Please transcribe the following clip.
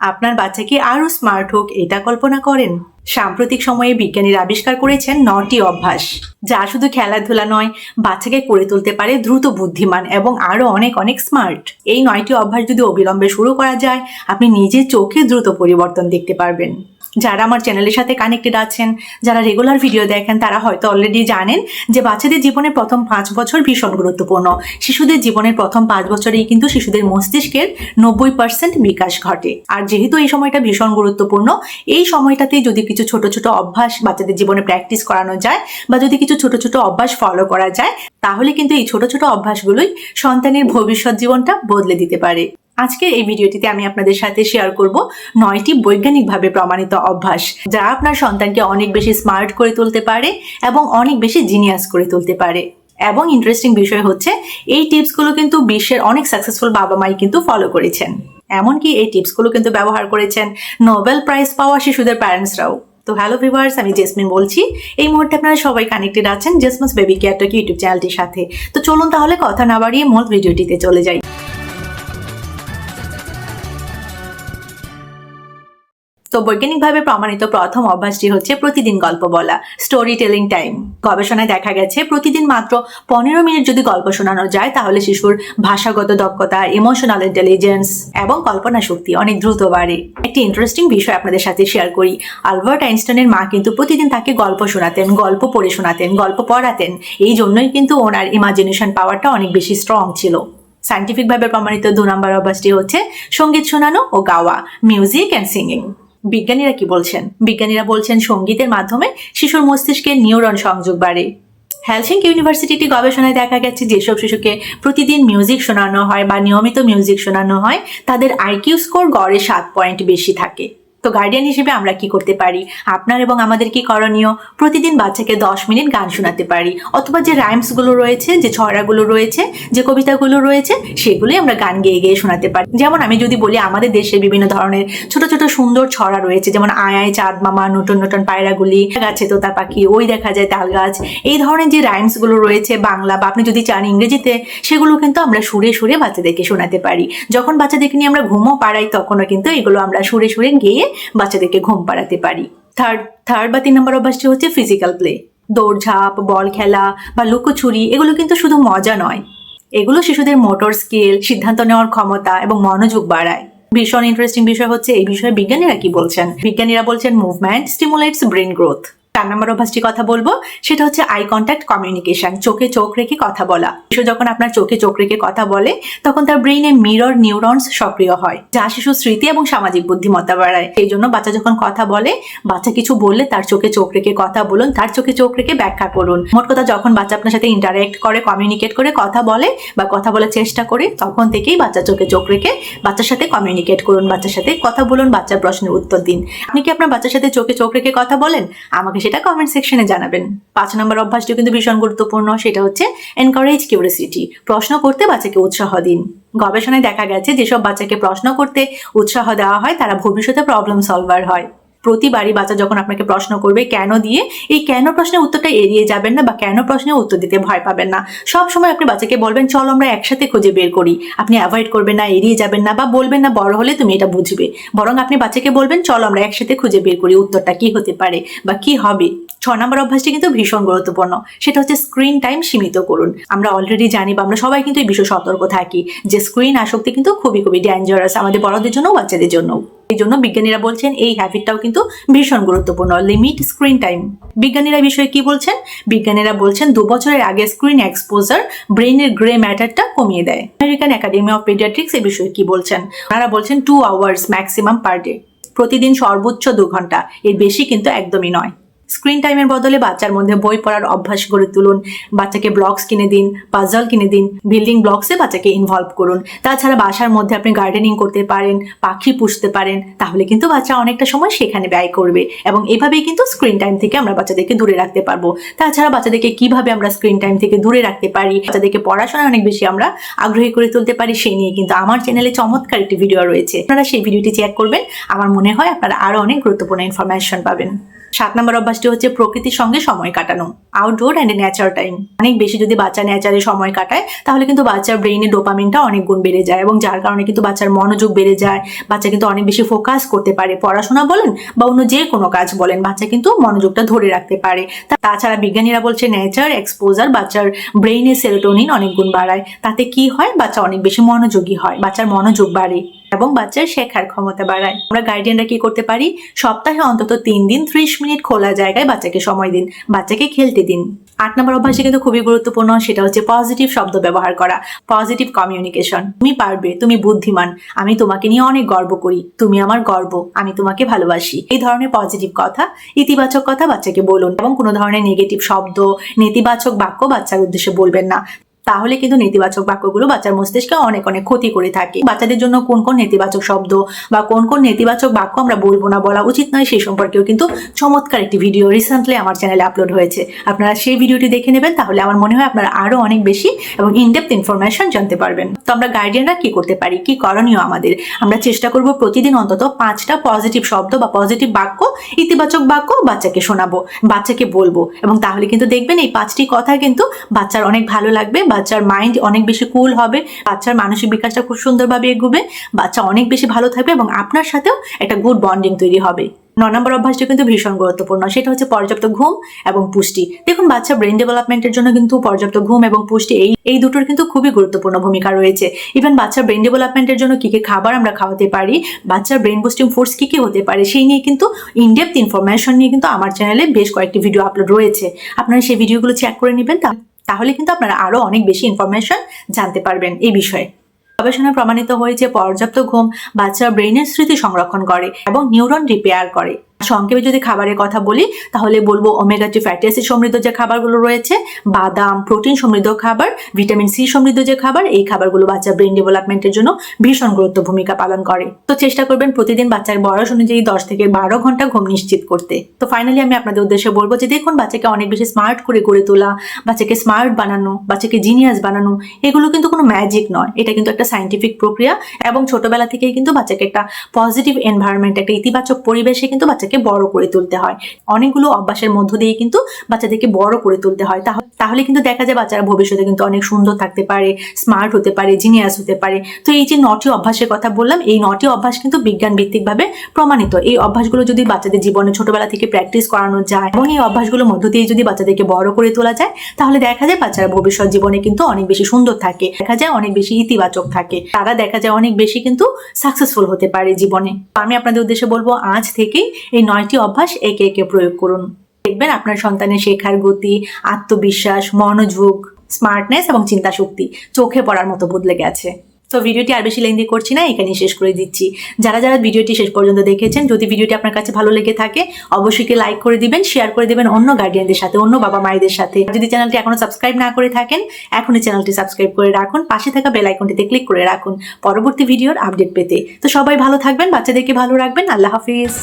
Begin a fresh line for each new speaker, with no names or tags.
আপনার বাচ্চা কি আরও স্মার্ট হোক এটা কল্পনা করেন। সাম্প্রতিক সময়ে বিজ্ঞানীরা আবিষ্কার করেছেন নটি অভ্যাস, যা শুধু খেলাধুলা নয়, বাচ্চাকে করে তুলতে পারে দ্রুত বুদ্ধিমান এবং আরও অনেক অনেক স্মার্ট এই নয়টি অভ্যাস যদি অবিলম্বে শুরু করা যায়, আপনি নিজে চোখে দ্রুত পরিবর্তন দেখতে পারবেন। যারা আমার চ্যানেলের সাথে কানেক্টেড আছেন, যারা রেগুলার ভিডিও দেখেন, তারা হয়তো অলরেডি জানেন যে বাচ্চাদের জীবনের প্রথম পাঁচ বছর ভীষণ গুরুত্বপূর্ণ। শিশুদের জীবনের প্রথম পাঁচ বছরেই কিন্তু শিশুদের মস্তিষ্কের নব্বই পার্সেন্ট বিকাশ ঘটে। আর যেহেতু এই সময়টা ভীষণ গুরুত্বপূর্ণ, এই সময়টাতে যদি কিছু ছোট ছোট অভ্যাস বাচ্চাদের জীবনে প্র্যাকটিস করানো যায় বা যদি কিছু ছোট ছোট অভ্যাস ফলো করা যায়, তাহলে কিন্তু এই ছোট ছোট অভ্যাসগুলোই সন্তানের ভবিষ্যৎ জীবনটা বদলে দিতে পারে। আজকের এই ভিডিওটিতে আমি আপনাদের সাথে শেয়ার করব নয়টি বৈজ্ঞানিকভাবে প্রমাণিত অভ্যাস, যা আপনার সন্তানকে অনেক বেশি স্মার্ট করে তুলতে পারে এবং অনেক বেশি জিনিয়াস করে তুলতে পারে। এবং ইন্টারেস্টিং বিষয় হচ্ছে, এই টিপসগুলো কিন্তু বিশ্বের অনেক সাকসেসফুল বাবা মাই কিন্তু ফলো করেছেন। এমনকি এই টিপসগুলো কিন্তু ব্যবহার করেছেন নোবেল প্রাইজ পাওয়া শিশুদের প্যারেন্টসরাও। তো হ্যালো ভিভার্স আমি জেসমিন বলছি। এই মুহূর্তে আপনারা সবাই কানেক্টেড আছেন জেসমাস বেবি কেয়ার টক ইউটিউব চ্যানেলটির সাথে। তো চলুন তাহলে কথা না বাড়িয়ে মূল ভিডিওটিতে চলে যাই। তো বৈজ্ঞানিকভাবে প্রমাণিত প্রথম অভ্যাসটি হচ্ছে প্রতিদিন গল্প বলা স্টোরি টেলিং টাইম গবেষণায় দেখা গেছে প্রতিদিন মাত্র পনেরো মিনিট যদি গল্প শোনানো যায়, তাহলে শিশুর ভাষাগত দক্ষতা ইমোশনাল ইন্টেলিজেন্স এবং কল্পনা শক্তি অনেক দ্রুত বাড়ে। একটি ইন্টারেস্টিং বিষয় আপনাদের সাথে শেয়ার করি। আলবার্ট আইনস্টাইনের মা কিন্তু প্রতিদিন তাকে গল্প শোনাতেন, গল্প পড়ে শোনাতেন, গল্প পড়াতেন। এই জন্যই কিন্তু ওনার ইমাজিনেশন পাওয়ারটা অনেক বেশি স্ট্রং ছিল। সাইন্টিফিকভাবে প্রমাণিত দু নম্বর অভ্যাসটি হচ্ছে সংগীত শোনানো ও গাওয়া মিউজিক অ্যান্ড সিঙ্গিং বিজ্ঞানীরা কি বলছেন? বিজ্ঞানীরা বলছেন সঙ্গীতের মাধ্যমে শিশুর মস্তিষ্কের নিউরন সংযোগ বাড়ে। হ্যালসিংক ইউনিভার্সিটিটি গবেষণায় দেখা গেছে, যেসব শিশুকে প্রতিদিন মিউজিক শোনানো হয় বা নিয়মিত মিউজিক শোনানো হয়, তাদের আইকিউ স্কোর গড়ে সাত পয়েন্ট বেশি থাকে। তো গার্ডিয়ান হিসেবে আমরা কি করতে পারি? আপনার এবং আমাদের কি করণীয়? প্রতিদিন বাচ্চাকে দশ মিনিট গান শোনাতে পারি। অথবা যে রাইমসগুলো রয়েছে, যে ছড়াগুলো রয়েছে, যে কবিতাগুলো রয়েছে, সেগুলোই আমরা গান গেয়ে গেয়ে শোনাতে পারি। যেমন আমি যদি বলি, আমাদের দেশে বিভিন্ন ধরনের ছোট ছোট সুন্দর ছড়া রয়েছে, যেমন আয় চাঁদ মামা, নতুন নতুন পায়রাগুলি, গাছে তোতা পাখি, ওই দেখা যায় তাল গাছ। এই ধরনের যে রাইমসগুলো রয়েছে, বাংলা বা আপনি যদি চান ইংরেজিতে, সেগুলো কিন্তু আমরা সুরে সুরে বাচ্চাদেরকে শোনাতে পারি। যখন বাচ্চাদেরকে নিয়ে আমরা ঘুমও পাড়াই, তখনও কিন্তু এগুলো আমরা সুরে সুরে গেয়ে বাচ্চাদেরকে ঘুম পাড়াতে পারি। থার্ড থার্ড বা তিন নম্বর অভ্যাসটি হচ্ছে ফিজিক্যাল প্লে দৌড়ঝাঁপ, বল খেলা বা লুকোচুরি এগুলো কিন্তু শুধু মজা নয়। এগুলো শিশুদের মোটর স্কিল সিদ্ধান্ত নেওয়ার ক্ষমতা এবং মনোযোগ বাড়ায়। ভীষণ ইন্টারেস্টিং বিষয় হচ্ছে এই বিষয়ে বিজ্ঞানীরা কি বলছেন? বিজ্ঞানীরা বলছেন মুভমেন্ট স্টিমুলেটস ব্রেন গ্রোথ চার নম্বর অভ্যাসটি কথা বলব, সেটা হচ্ছে আই কন্ট্যাক্ট কমিউনিকেশন চোখে চোখ রেখে কথা বলা। শিশু যখন আপনার চোখে চোখ রেখে কথা বলে, তখন তার ব্রেইনে মিরর নিউরনস সক্রিয় হয়, যা শিশু স্মৃতি এবং সামাজিক বুদ্ধিমত্তা বাড়ায়। এই জন্য বাচ্চা যখন কথা বলে, বাচ্চা কিছু বললে তার চোখে চোখ রেখে কথা বলুন, তার চোখে চোখ রেখে ব্যাখ্যা করুন। মোট কথা যখন বাচ্চা আপনার সাথে ইন্টারেক্ট করে কমিউনিকেট করে, কথা বলে বা কথা বলার চেষ্টা করে, তখন থেকেই বাচ্চা চোখে চোখ রেখে বাচ্চার সাথে কমিউনিকেট করুন, বাচ্চার সাথে কথা বলুন, বাচ্চার প্রশ্নের উত্তর দিন। আপনি কি আপনার বাচ্চার সাথে চোখে চোখ রেখে কথা বলেন? আমাকে সেটা কমেন্ট সেকশনে জানাবেন। পাঁচ নম্বর অভ্যাসটি কিন্তু ভীষণ গুরুত্বপূর্ণ, সেটা হচ্ছে এনকারেজ কিউরিয়াসিটি প্রশ্ন করতে বাচ্চাকে উৎসাহ দিন। গবেষণায় দেখা গেছে, যেসব বাচ্চাকে প্রশ্ন করতে উৎসাহ দেওয়া হয়, তারা ভবিষ্যতে প্রবলেম সলভার হয়। প্রতিবারই বাচ্চা যখন আপনাকে প্রশ্ন করবে কেন দিয়ে, এই কেন প্রশ্নের উত্তরটা এড়িয়ে যাবেন না বা কেন প্রশ্নের উত্তর দিতে ভয় পাবেন না। সব সময় আপনি বাচ্চাকে বলবেন, চল আমরা একসাথে খুঁজে বের করি। আপনি অ্যাভয়েড করবেন না, এড়িয়ে যাবেন না বা বলবেন না, বড় হলে তুমি এটা বুঝবে। বরং আপনি বাচ্চাকে বলবেন, চল আমরা একসাথে খুঁজে বের করি উত্তরটা কি হতে পারে বা কি হবে? ছ নম্বর অভ্যাসটি কিন্তু ভীষণ গুরুত্বপূর্ণ। সেটা হচ্ছে স্ক্রিন টাইম সীমিত করুন। আমরা অলরেডি জানি বা আমরা সবাই কিন্তু এই বিষয়ে সতর্ক থাকি যে স্ক্রিন আসক্তি কিন্তু খুবই খুবই ডেঞ্জারাস আমাদের বড়দের জন্য বাচ্চাদের জন্য এই জন্য বিজ্ঞানীরা বলছেন এই হ্যাবিটটাও কিন্তু ভীষণ গুরুত্বপূর্ণ। লিমিট স্ক্রিন টাইম বিজ্ঞানীরা বিষয়ে কি বলছেন? বিজ্ঞানীরা বলছেন দু বছরের আগে স্ক্রিন এক্সপোজার ব্রেনের গ্রে ম্যাটারটা কমিয়ে দেয়। আমেরিকান একাডেমি অফ পেডিয়াট্রিক্স এ বিষয়ে কি বলছেন? তারা বলছেন two hours maximum per day প্রতিদিন সর্বোচ্চ দু ঘণ্টা। এর বেশি কিন্তু একদমই নয়। স্ক্রিন টাইমের বদলে বাচ্চার মধ্যে বই পড়ার অভ্যাস গড়ে তুলুন। বাচ্চাকে ব্লগস কিনে দিন পাজল কিনে দিন বিল্ডিং ব্লগসে বাচ্চাকে ইনভলভ করুন। তাছাড়া বাসার মধ্যে আপনি গার্ডেনিং করতে পারেন, পাখি পুষতে পারেন, তাহলে কিন্তু বাচ্চা অনেকটা সময় সেখানে ব্যয় করবে এবং এভাবেই কিন্তু স্ক্রিন টাইম থেকে আমরা বাচ্চাদেরকে দূরে রাখতে পারব। তাছাড়া বাচ্চাদেরকে কীভাবে আমরা স্ক্রিন টাইম থেকে দূরে রাখতে পারি, বাচ্চাদেরকে পড়াশোনা অনেক বেশি আমরা আগ্রহী করে তুলতে পারি সেই নিয়ে কিন্তু আমার চ্যানেলে চমৎকার একটি ভিডিও রয়েছে। আপনারা সেই ভিডিওটি চেক করবেন। আমার মনে হয় আপনারা আরও অনেক গুরুত্বপূর্ণ ইনফরমেশন পাবেন। সাত নম্বর অভ্যাসটি হচ্ছে প্রকৃতির সঙ্গে সময় কাটানো আউটডোর অ্যান্ড ন্যাচার টাইম অনেক বেশি যদি বাচ্চা নেচারে সময় কাটায়, তাহলে কিন্তু বাচ্চার ব্রেইনে ডোপামিনটা অনেক গুণ বেড়ে যায় এবং যার কারণে কিন্তু বাচ্চার মনোযোগ বেড়ে যায়। বাচ্চা কিন্তু অনেক বেশি ফোকাস করতে পারে, পড়াশোনা বলেন বা অন্য যে কোনো কাজ বলেন, বাচ্চা কিন্তু মনোযোগটা ধরে রাখতে পারে। তাছাড়া বিজ্ঞানীরা বলছে নেচার এক্সপোজার বাচ্চার ব্রেইনে সেরোটোনিন অনেক গুণ বাড়ায়। তাতে কি হয়? বাচ্চা অনেক বেশি মনোযোগী হয়, বাচ্চার মনোযোগ বাড়ে। এবং বাচ্চার শেখার ক্ষমতা বাড়ায়। আমরা গার্ডিয়ানরা কি করতে পারি? সপ্তাহে অন্তত তিন দিন ত্রিশ মিনিট খোলা জায়গায় বাচ্চাকে সময় দিন, বাচ্চাকে খেলতে দিন। আট নম্বর অভ্যাসে কিন্তু খুবই গুরুত্বপূর্ণ, সেটা হচ্ছে পজিটিভ শব্দ ব্যবহার করা পজিটিভ কমিউনিকেশন তুমি পারবে, তুমি বুদ্ধিমান, আমি তোমাকে নিয়ে অনেক গর্ব করি, তুমি আমার গর্ব, আমি তোমাকে ভালোবাসি। এই ধরনের পজিটিভ কথা, ইতিবাচক কথা বাচ্চাকে বলুন, এবং কোনো ধরনের নেগেটিভ শব্দ, নেতিবাচক বাক্য বাচ্চার উদ্দেশ্যে বলবেন না। তাহলে কিন্তু নেতিবাচক বাক্যগুলো বাচ্চার মস্তিষ্কে অনেক অনেক ক্ষতি করে থাকে। বাচ্চাদের জন্য কোন কোন নেতিবাচক শব্দ বা কোন কোন নেতিবাচক বাক্য আমরা বলব না বলা উচিত নয়, সেই সম্পর্কেও কিন্তু চমৎকার একটি ভিডিও রিসেন্টলি আমার চ্যানেলে আপলোড হয়েছে। আপনারা সেই ভিডিওটি দেখে নেবেন, তাহলে আমার মনে হয় আপনারা আরও অনেক বেশি এবং ইনডেপথ ইনফরমেশন জানতে পারবেন। তো আমরা গার্ডিয়ানরা কি করতে পারি? কি করণীয় আমাদের? আমরা চেষ্টা করব প্রতিদিন অন্তত পাঁচটা পজিটিভ শব্দ বা পজিটিভ বাক্য, ইতিবাচক বাক্য বাচ্চাকে শোনাবো, বাচ্চাকে বলব। এবং তাহলে কিন্তু দেখবেন এই পাঁচটি কথা কিন্তু বাচ্চার অনেক ভালো লাগবে বাচ্চার মাইন্ড অনেক বেশি কুল হবে, বাচ্চার মানসিক বিকাশটা খুব সুন্দরভাবে এগোবে, বাচ্চা অনেক বেশি ভালো থাকবে এবং আপনার সাথেও একটা গুড বন্ডিং তৈরি হবে। ন নম্বর অভ্যাসটি কিন্তু ভীষণ গুরুত্বপূর্ণ, সেটা হচ্ছে পর্যাপ্ত ঘুম এবং পুষ্টি। দেখুন, বাচ্চা ব্রেন ডেভেলপমেন্টের জন্য কিন্তু পর্যাপ্ত ঘুম এবং পুষ্টি, এই এই দুটোর কিন্তু খুবই গুরুত্বপূর্ণ ভূমিকা রয়েছে। ইভেন বাচ্চার ব্রেন ডেভেলপমেন্টের জন্য কি কি খাবার আমরা খাওয়াতে পারি, বাচ্চার ব্রেন বুস্টিং ফোর্স কি কি হতে পারে, সেই নিয়ে কিন্তু ইনডেপথ ইনফরমেশন নিয়ে কিন্তু আমার চ্যানেলে বেশ কয়েকটি ভিডিও আপলোড রয়েছে। আপনারা সেই ভিডিওগুলো চেক করে নেবেন, তা- তাহলে কিন্তু আপনারা আরও অনেক বেশি ইনফরমেশন জানতে পারবেন এই বিষয়ে। গবেষণায় প্রমাণিত হয়েছে পর্যাপ্ত ঘুম বাচ্চার ব্রেনের স্মৃতি সংরক্ষণ করে এবং নিউরন রিপেয়ার করে। সংক্ষেপে যদি খাবারের কথা বলি, তাহলে বলব ওমেগা থ্রি ফ্যাটি অ্যাসিড সমৃদ্ধ যে খাবারগুলো রয়েছে, বাদাম প্রোটিন সমৃদ্ধ খাবার ভিটামিন সি সমৃদ্ধ যে খাবার, এই খাবারগুলো বাচ্চার ব্রেন ডেভেলপমেন্টের জন্য ভীষণ গুরুত্ব ভূমিকা পালন করে। তো চেষ্টা করবেন প্রতিদিন বাচ্চার বয়স অনুযায়ী দশ থেকে বারো ঘণ্টা ঘুম নিশ্চিত করতে। তো ফাইনালি আমি আপনাদের উদ্দেশ্যে বলব যে দেখুন, বাচ্চাকে অনেক বেশি স্মার্ট করে গড়ে তোলা, বাচ্চাকে স্মার্ট বানানো, বাচ্চাকে জিনিয়াস বানানো, এগুলো কিন্তু কোনো ম্যাজিক নয়। এটা কিন্তু একটা সাইন্টিফিক প্রক্রিয়া এবং ছোটবেলা থেকেই কিন্তু বাচ্চাকে একটা পজিটিভ এনভায়রনমেন্ট একটা ইতিবাচক পরিবেশে কিন্তু বাচ্চাকে বড় করে তুলতে হয়। অনেকগুলো অভ্যাসের মধ্য দিয়ে কিন্তু বাচ্চাদেরকে বড় করে তুলতে হয়। তাহলে কিন্তু দেখা যায় বাচ্চারা ভবিষ্যতে কিন্তু অনেক সুন্দর থাকতে পারে স্মার্ট হতে পারে জিনিয়াস হতে পারে। তো এই যে নটি অভ্যাসের কথা বললাম, এই নটি অভ্যাস কিন্তু বিজ্ঞান ভিত্তিকভাবে প্রমাণিত। এই অভ্যাসগুলো যদি বাচ্চাদের জীবনে ছোটবেলা থেকে প্র্যাকটিস করানো যায় এবং এই অভ্যাসগুলোর মধ্য দিয়ে যদি বাচ্চাদেরকে বড় করে তোলা যায়, তাহলে দেখা যায় বাচ্চারা ভবিষ্যৎ জীবনে কিন্তু অনেক বেশি সুন্দর থাকে, দেখা যায় অনেক বেশি ইতিবাচক থাকে। তারা দেখা যায় অনেক বেশি কিন্তু সাকসেসফুল হতে পারে জীবনে। আমি আপনাদের উদ্দেশ্যে বলব, আজ থেকেই এই নয়টি অভ্যাস একে একে প্রয়োগ করুন। দেখবেন আপনার সন্তানের শেখার গতি, আত্মবিশ্বাস, মনোযোগ স্মার্টনেস এবং চিন্তা শক্তি চোখে পড়ার মতো বদলে গেছে। তো ভিডিওটি আর বেশি লেন্দি করছি না, এখানেই শেষ করে দিচ্ছি। যারা যারা ভিডিওটি শেষ পর্যন্ত দেখেছেন, যদি ভিডিওটি আপনার কাছে ভালো লেগে থাকে, অবশ্যই লাইক করে দিবেন শেয়ার করে দিবেন অন্য গার্ডিয়ানদের সাথে, অন্য বাবা মায়েদের সাথে। যদি চ্যানেলটি এখনও সাবস্ক্রাইব না করে থাকেন, এখনই চ্যানেলটি সাবস্ক্রাইব করে রাখুন, পাশে থাকা বেল আইকনটিতে ক্লিক করে রাখুন। পরবর্তী ভিডিওর আপডেট পেতে। তো সবাই ভালো থাকবেন, বাচ্চাদেরকে ভালো রাখবেন, আল্লাহ হাফিজ।